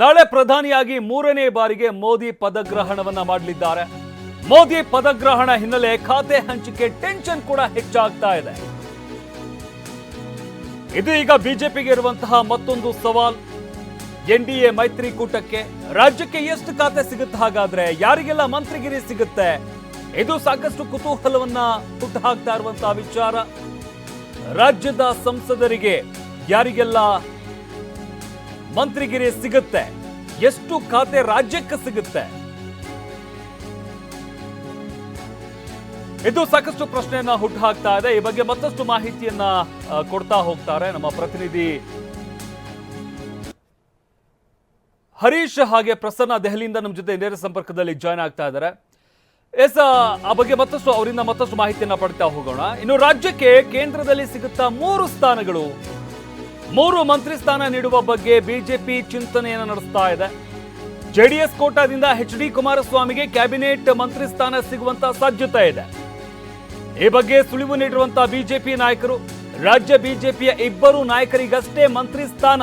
ನಾಳೆ ಪ್ರಧಾನಿಯಾಗಿ ಮೂರನೇ ಬಾರಿಗೆ ಮೋದಿ ಪದಗ್ರಹಣವನ್ನ ಮಾಡಲಿದ್ದಾರೆ. ಮೋದಿ ಪದಗ್ರಹಣ ಹಿನ್ನೆಲೆ ಖಾತೆ ಹಂಚಿಕೆ ಟೆನ್ಷನ್ ಕೂಡ ಹೆಚ್ಚಾಗ್ತಾ ಇದೆ. ಇದು ಈಗ ಬಿಜೆಪಿಗೆ ಇರುವಂತಹ ಮತ್ತೊಂದು ಸವಾಲ್. ಎನ್ ಡಿ ಎ ಮೈತ್ರಿಕೂಟಕ್ಕೆ ರಾಜ್ಯಕ್ಕೆ ಎಷ್ಟು ಖಾತೆ ಸಿಗುತ್ತೆ? ಹಾಗಾದ್ರೆ ಯಾರಿಗೆಲ್ಲ ಮಂತ್ರಿಗಿರಿ ಸಿಗುತ್ತೆ? ಇದು ಸಾಕಷ್ಟು ಕುತೂಹಲವನ್ನ ಹುಟ್ಟು ಹಾಕ್ತಾ ಇರುವಂತಹ ವಿಚಾರ. ರಾಜ್ಯದ ಸಂಸದರಿಗೆ ಯಾರಿಗೆಲ್ಲ ಮಂತ್ರಿಗಿರಿ ಸಿಗುತ್ತೆ. ಎಷ್ಟು ಖಾತೆ ರಾಜ್ಯಕ್ಕೆ ಸಿಗುತ್ತೆ? ಇದು ಸಾಕಷ್ಟು ಪ್ರಶ್ನೆಯನ್ನ ಹುಟ್ಟುಹಾಕ್ತಾ ಇದೆ. ಈ ಬಗ್ಗೆ ಮತ್ತಷ್ಟು ಮಾಹಿತಿಯನ್ನ ಕೊಡ್ತಾ ಹೋಗ್ತಾರೆ ನಮ್ಮ ಪ್ರತಿನಿಧಿ. ಹರೀಶ್ ಹಾಗೆ ಪ್ರಸನ್ನ ದೆಹಲಿಯಿಂದ ನಮ್ಮ ಜೊತೆ ನೇರ ಸಂಪರ್ಕದಲ್ಲಿ ಜಾಯ್ನ್ ಆಗ್ತಾ ಇದ್ದಾರೆ. ಎಸ್ ಆ ಬಗ್ಗೆ ಮತ್ತಷ್ಟು ಅವರಿಂದ ಮತ್ತಷ್ಟು ಮಾಹಿತಿಯನ್ನ ಪಡ್ತಾ ಹೋಗೋಣ. ಇನ್ನು ರಾಜ್ಯಕ್ಕೆ ಕೇಂದ್ರದಲ್ಲಿ ಸಿಗುತ್ತಾ ಮೂರು ಸ್ಥಾನಗಳು. ಮೂರು ಮಂತ್ರಿ ಸ್ಥಾನ ನೀಡುವ ಬಗ್ಗೆ ಬಿಜೆಪಿ ಚಿಂತನೆಯನ್ನು ನಡೆಸ್ತಾ ಇದೆ. ಜೆಡಿಎಸ್ ಕೋಟಾದಿಂದ ಎಚ್ ಡಿ ಕುಮಾರಸ್ವಾಮಿಗೆ ಕ್ಯಾಬಿನೆಟ್ ಮಂತ್ರಿ ಸ್ಥಾನ ಸಿಗುವಂತ ಸಾಧ್ಯತೆ ಇದೆ. ಈ ಬಗ್ಗೆ ಸುಳಿವು ನೀಡಿರುವಂತಹ ಬಿಜೆಪಿ ನಾಯಕರು, ರಾಜ್ಯ ಬಿಜೆಪಿಯ ಇಬ್ಬರು ನಾಯಕರಿಗಷ್ಟೇ ಮಂತ್ರಿ ಸ್ಥಾನ.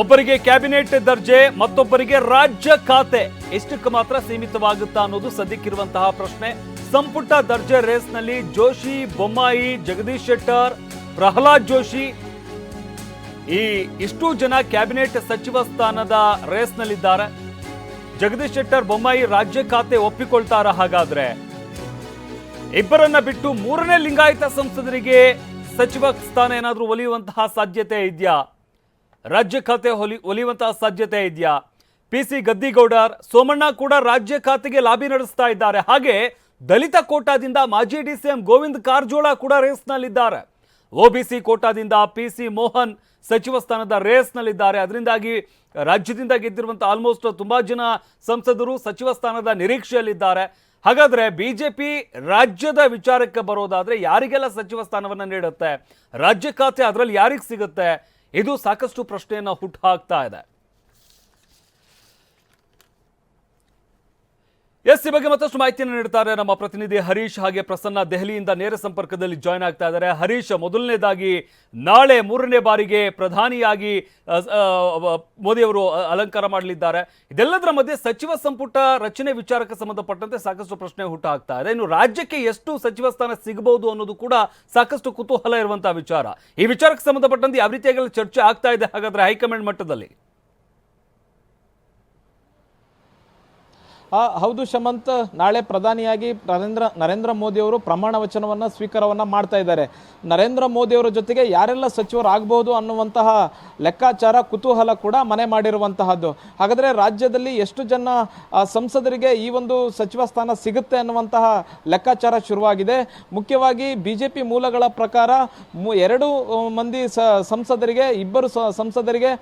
ಒಬ್ಬರಿಗೆ ಕ್ಯಾಬಿನೆಟ್ ದರ್ಜೆ, ಮತ್ತೊಬ್ಬರಿಗೆ ರಾಜ್ಯ ಖಾತೆ. ಇಷ್ಟಕ್ಕೆ ಮಾತ್ರ ಸೀಮಿತವಾಗುತ್ತಾ ಅನ್ನೋದು ಸದ್ಯಕ್ಕಿರುವಂತಹ ಪ್ರಶ್ನೆ. ಸಂಪುಟ ದರ್ಜೆ ರೇಸ್ನಲ್ಲಿ ಜೋಶಿ, ಬೊಮ್ಮಾಯಿ, ಜಗದೀಶ್ ಶೆಟ್ಟರ್, ಪ್ರಹ್ಲಾದ್ ಜೋಶಿ. ಈ ಇಷ್ಟು ಜನ ಕ್ಯಾಬಿನೆಟ್ ಸಚಿವ ಸ್ಥಾನದ ರೇಸ್ನಲ್ಲಿದ್ದಾರೆ. ಜಗದೀಶ್ ಶೆಟ್ಟರ್, ಬೊಮ್ಮಾಯಿ ರಾಜ್ಯ ಖಾತೆ ಒಪ್ಪಿಕೊಳ್ತಾರ ಹಾಗಾದ್ರೆ? ಇಬ್ಬರನ್ನ ಬಿಟ್ಟು ಮೂರನೇ ಲಿಂಗಾಯತ ಸಂಸದರಿಗೆ ಸಚಿವ ಸ್ಥಾನ ಏನಾದರೂ ಒಲಿಯುವಂತಹ ಸಾಧ್ಯತೆ ಇದೆಯಾ? ರಾಜ್ಯ ಖಾತೆ ಹೊಲಿ, ಒಲಿಯುವಂತಹ ಸಾಧ್ಯತೆ ಇದೆಯಾ? ಪಿ ಸಿ ಗದ್ದಿಗೌಡರ್, ಸೋಮಣ್ಣ ಕೂಡ ರಾಜ್ಯ ಖಾತೆಗೆ ಲಾಬಿ ನಡೆಸ್ತಾ ಇದ್ದಾರೆ. ಹಾಗೆ ದಲಿತ ಕೋಟಾದಿಂದ ಮಾಜಿ D C M Govind Karajol ಕೂಡ ರೇಸ್ನಲ್ಲಿದ್ದಾರೆ. ಒಬಿಸಿ ಕೋಟಾದಿಂದ ಪಿ ಸಿ ಮೋಹನ್ ಸಚಿವ ಸ್ಥಾನದ ರೇಸ್ನಲ್ಲಿದ್ದಾರೆ. ಅದರಿಂದಾಗಿ ರಾಜ್ಯದಿಂದ ಗೆದ್ದಿರುವಂಥ ಆಲ್ಮೋಸ್ಟ್ ತುಂಬಾ ಜನ ಸಂಸದರು ಸಚಿವ ಸ್ಥಾನದ ನಿರೀಕ್ಷೆಯಲ್ಲಿದ್ದಾರೆ. ಹಾಗಾದ್ರೆ ಬಿಜೆಪಿ ರಾಜ್ಯದ ವಿಚಾರಕ್ಕೆ ಬರೋದಾದ್ರೆ ಯಾರಿಗೆಲ್ಲ ಸಚಿವ ಸ್ಥಾನವನ್ನ ನೀಡುತ್ತೆ? ರಾಜ್ಯ ಖಾತೆ ಅದರಲ್ಲಿ ಯಾರಿಗೆ ಸಿಗುತ್ತೆ? ಇದು ಸಾಕಷ್ಟು ಪ್ರಶ್ನೆಯನ್ನು ಹುಟ್ಟು ಹಾಕ್ತಾ ಇದೆ. ಎಸ್ ಈ ಬಗ್ಗೆ ಮತ್ತಷ್ಟು ಮಾಹಿತಿಯನ್ನು ನೀಡುತ್ತಾರೆ ನಮ್ಮ ಪ್ರತಿನಿಧಿ ಹರೀಶ್ ಹಾಗೆ ಪ್ರಸನ್ನ ದೆಹಲಿಯಿಂದ ನೇರ ಸಂಪರ್ಕದಲ್ಲಿ ಜಾಯ್ನ್ ಆಗ್ತಾ ಇದ್ದಾರೆ. ಹರೀಶ್, ಮೊದಲನೇದಾಗಿ ನಾಳೆ ಮೂರನೇ ಬಾರಿಗೆ ಪ್ರಧಾನಿಯಾಗಿ ಮೋದಿಯವರು ಅಲಂಕಾರ ಮಾಡಲಿದ್ದಾರೆ. ಇದೆಲ್ಲದರ ಮಧ್ಯೆ ಸಚಿವ ಸಂಪುಟ ರಚನೆ ವಿಚಾರಕ್ಕೆ ಸಂಬಂಧಪಟ್ಟಂತೆ ಸಾಕಷ್ಟು ಪ್ರಶ್ನೆ ಹುಟ್ಟುಹಾಕ್ತಾ ಇದೆ. ಇನ್ನು ರಾಜ್ಯಕ್ಕೆ ಎಷ್ಟು ಸಚಿವ ಸ್ಥಾನ ಸಿಗಬಹುದು ಅನ್ನೋದು ಕೂಡ ಸಾಕಷ್ಟು ಕುತೂಹಲ ಇರುವಂತಹ ವಿಚಾರ. ಈ ವಿಚಾರಕ್ಕೆ ಸಂಬಂಧಪಟ್ಟಂತೆ ಯಾವ ರೀತಿಯಾಗಿ ಚರ್ಚೆ ಆಗ್ತಾ ಇದೆ ಹಾಗಾದ್ರೆ ಹೈಕಮಾಂಡ್ ಮಟ್ಟದಲ್ಲಿ? ಹೌದು ಶಮಂತ್ ನಾಳೆ ಪ್ರಧಾನಿಯಾಗಿ ನರೇಂದ್ರ ನರೇಂದ್ರ ಮೋದಿ ಅವರು ಪ್ರಮಾಣ ವಚನವನ್ನ ಸ್ವೀಕಾರವನ್ನು ಮಾಡ್ತಾ ಇದ್ದಾರೆ. ನರೇಂದ್ರ ಮೋದಿ ಅವರ ಜೊತೆಗೆ ಯಾರೆಲ್ಲ ಸಚಿವರಾಗಬಹುದು ಅನ್ನುವಂತಹ ಲೆಕ್ಕಾಚಾರ, ಕುತೂಹಲ ಕೂಡ ಮನೆ ಮಾಡಿರುವಂತಹದ್ದು. ಹಾಗಾದ್ರೆ ರಾಜ್ಯದಲ್ಲಿ ಎಷ್ಟು ಜನ ಸಂಸದರಿಗೆ ಈ ಒಂದು ಸಚಿವ ಸ್ಥಾನ ಸಿಗುತ್ತೆ ಅನ್ನುವಂತಹ ಲೆಕ್ಕಾಚಾರ ಶುರುವಾಗಿದೆ. ಮುಖ್ಯವಾಗಿ ಬಿಜೆಪಿ ಮೂಲಗಳ ಪ್ರಕಾರ ಎರಡು ಮಂದಿ ಸಂಸದರಿಗೆ, ಇಬ್ಬರು ಸಂಸದರಿಗೆ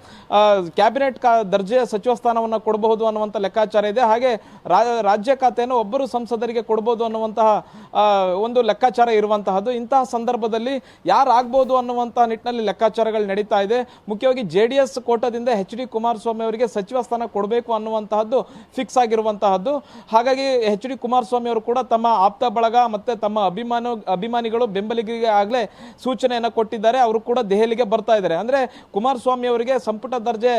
ಕ್ಯಾಬಿನೆಟ್ ದರ್ಜೆಯ ಸಚಿವ ಸ್ಥಾನವನ್ನು ಕೊಡಬಹುದು ಅನ್ನುವಂಥ ಲೆಕ್ಕಾಚಾರ ಇದೆ. ಹಾಗೆ ರಾಜ್ಯ ಖಾತೆಯನ್ನು ಒಬ್ಬರು ಸಂಸದರಿಗೆ ಕೊಡ್ಬೋದು ಅನ್ನುವಂತಹ ಒಂದು ಲೆಕ್ಕಾಚಾರ ಇರುವಂತಹದ್ದು. ಇಂತಹ ಸಂದರ್ಭದಲ್ಲಿ ಯಾರಾಗ್ಬೋದು ಅನ್ನುವಂತಹ ನಿಟ್ಟಿನಲ್ಲಿ ಲೆಕ್ಕಾಚಾರಗಳು ನಡೀತಾ ಇದೆ. ಮುಖ್ಯವಾಗಿ ಜೆ ಡಿ ಎಸ್ ಕೋಟದಿಂದ ಎಚ್ ಡಿ ಕುಮಾರಸ್ವಾಮಿ ಅವರಿಗೆ ಸಚಿವ ಸ್ಥಾನ ಕೊಡಬೇಕು ಅನ್ನುವಂತಹದ್ದು ಫಿಕ್ಸ್ ಆಗಿರುವಂತಹದ್ದು. ಹಾಗಾಗಿ ಎಚ್ ಡಿ ಕುಮಾರಸ್ವಾಮಿ ಅವರು ಕೂಡ ತಮ್ಮ ಆಪ್ತ ಬಳಗ ಮತ್ತೆ ತಮ್ಮ ಅಭಿಮಾನ, ಅಭಿಮಾನಿಗಳು ಬೆಂಬಲಿಗರಿಗೆ ಆಗಲೇ ಸೂಚನೆಯನ್ನು ಕೊಟ್ಟಿದ್ದಾರೆ. ಅವರು ಕೂಡ ದೆಹಲಿಗೆ ಬರ್ತಾ ಇದ್ದಾರೆ. ಅಂದ್ರೆ ಕುಮಾರಸ್ವಾಮಿ ಅವರಿಗೆ ಸಂಪುಟ ದರ್ಜೆ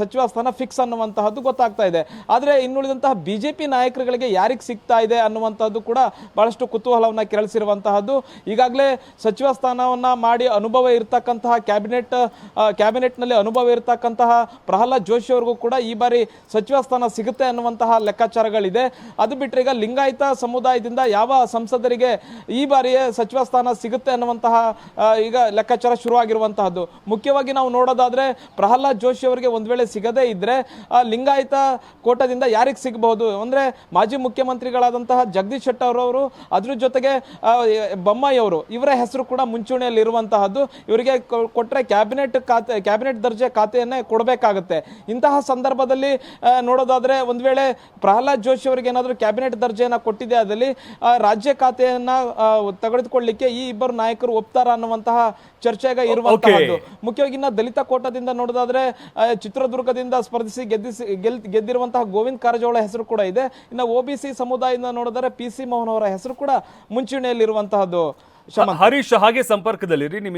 ಸಚಿವ ಸ್ಥಾನ ಫಿಕ್ಸ್ ಅನ್ನುವಂತಹದ್ದು ಗೊತ್ತಾಗ್ತಾ ಇದೆ. ಆದ್ರೆ ಇನ್ನುಳಿದಂತಹ ಪಿ ನಾಯಕರುಗಳಿಗೆ ಯಾರಿಗೆ ಸಿಗ್ತಾ ಇದೆ ಅನ್ನುವಂಥದ್ದು ಕೂಡ ಬಹಳಷ್ಟು ಕುತೂಹಲವನ್ನು ಕೆರಳಿಸಿರುವಂತಹದ್ದು. ಈಗಾಗಲೇ ಸಚಿವ ಸ್ಥಾನವನ್ನು ಮಾಡಿ ಅನುಭವ ಇರತಕ್ಕಂತಹ ಕ್ಯಾಬಿನೆಟ್ ಕ್ಯಾಬಿನೆಟ್ನಲ್ಲಿ ಅನುಭವ ಇರತಕ್ಕಂತಹ ಪ್ರಹ್ಲಾದ್ ಜೋಶಿ ಅವ್ರಿಗೂ ಕೂಡ ಈ ಬಾರಿ ಸಚಿವ ಸ್ಥಾನ ಸಿಗುತ್ತೆ ಅನ್ನುವಂತಹ ಲೆಕ್ಕಾಚಾರಗಳಿದೆ. ಅದು ಬಿಟ್ಟರೆ ಈಗ ಲಿಂಗಾಯತ ಸಮುದಾಯದಿಂದ ಯಾವ ಸಂಸದರಿಗೆ ಈ ಬಾರಿಯೇ ಸಚಿವ ಸ್ಥಾನ ಸಿಗುತ್ತೆ ಅನ್ನುವಂತಹ ಈಗ ಲೆಕ್ಕಾಚಾರ ಶುರುವಾಗಿರುವಂತಹದ್ದು. ಮುಖ್ಯವಾಗಿ ನಾವು ನೋಡೋದಾದ್ರೆ ಪ್ರಹ್ಲಾದ್ ಜೋಶಿ ಅವರಿಗೆ ಒಂದು ವೇಳೆ ಸಿಗದೇ ಇದ್ರೆ ಆ, ಲಿಂಗಾಯತ ಕೋಟದಿಂದ ಯಾರಿಗೆ ಸಿಗಬಹುದು. ಅಂದ್ರೆ ಮಾಜಿ ಮುಖ್ಯಮಂತ್ರಿಗಳಾದಂತಹ ಜಗದೀಶ್ ಶೆಟ್ಟರ್ ಅವರು ಅದ್ರ ಜೊತೆಗೆ ಬೊಮ್ಮಾಯಿ ಅವರು ಇವರ ಹೆಸರು ಕೂಡ ಮುಂಚೂಣಿಯಲ್ಲಿ ಇರುವಂತಹದ್ದು. ಇವರಿಗೆ ಕೊಟ್ಟರೆ ಕ್ಯಾಬಿನೆಟ್ ಖಾತೆ ಕ್ಯಾಬಿನೆಟ್ ದರ್ಜೆ ಖಾತೆಯನ್ನೇ ಕೊಡಬೇಕಾಗುತ್ತೆ. ಇಂತಹ ಸಂದರ್ಭದಲ್ಲಿ ನೋಡೋದಾದ್ರೆ ಒಂದ್ ವೇಳೆ ಪ್ರಹ್ಲಾದ್ ಜೋಶಿ ಅವರಿಗೆ ಏನಾದರೂ ಕ್ಯಾಬಿನೆಟ್ ದರ್ಜೆಯನ್ನ ಕೊಟ್ಟಿದೆ ಅದರಲ್ಲಿ ರಾಜ್ಯ ಖಾತೆಯನ್ನ ತೆಗೆದುಕೊಳ್ಳಿಕ್ಕೆ ಈ ಇಬ್ಬರು ನಾಯಕರು ಒಪ್ತಾರ ಅನ್ನುವಂತಹ ಚರ್ಚೆಗೆ ಇರುವಂತಹದ್ದು. ಮುಖ್ಯವಾಗಿ ಇನ್ನ ದಲಿತ ಕೋಟದಿಂದ ನೋಡೋದಾದ್ರೆ ಚಿತ್ರದುರ್ಗದಿಂದ ಸ್ಪರ್ಧಿಸಿ ಗೆದ್ದಿಸಿ ಗೆಲ್ ಗೆದ್ದಿರುವಂತಹ ಗೋವಿಂದ್ ಕಾರಜೋಳ ಹೆಸರು ಕೂಡ ಇದೆ. ಇನ್ನು ಒ ಬಿ ಸಿ ಸಮುದಾಯದಿಂದ ನೋಡಿದರೆ ಪಿ ಸಿ ಮೋಹನ್ ಅವರ ಹೆಸರು ಕೂಡ ಮುಂಚೂಣಿಯಲ್ಲಿರುವಂತಹದ್ದು. ಹರೀಶ್, ಹಾಗೆ ಸಂಪರ್ಕದಲ್ಲಿರಿ. ನಿಮ್ಮ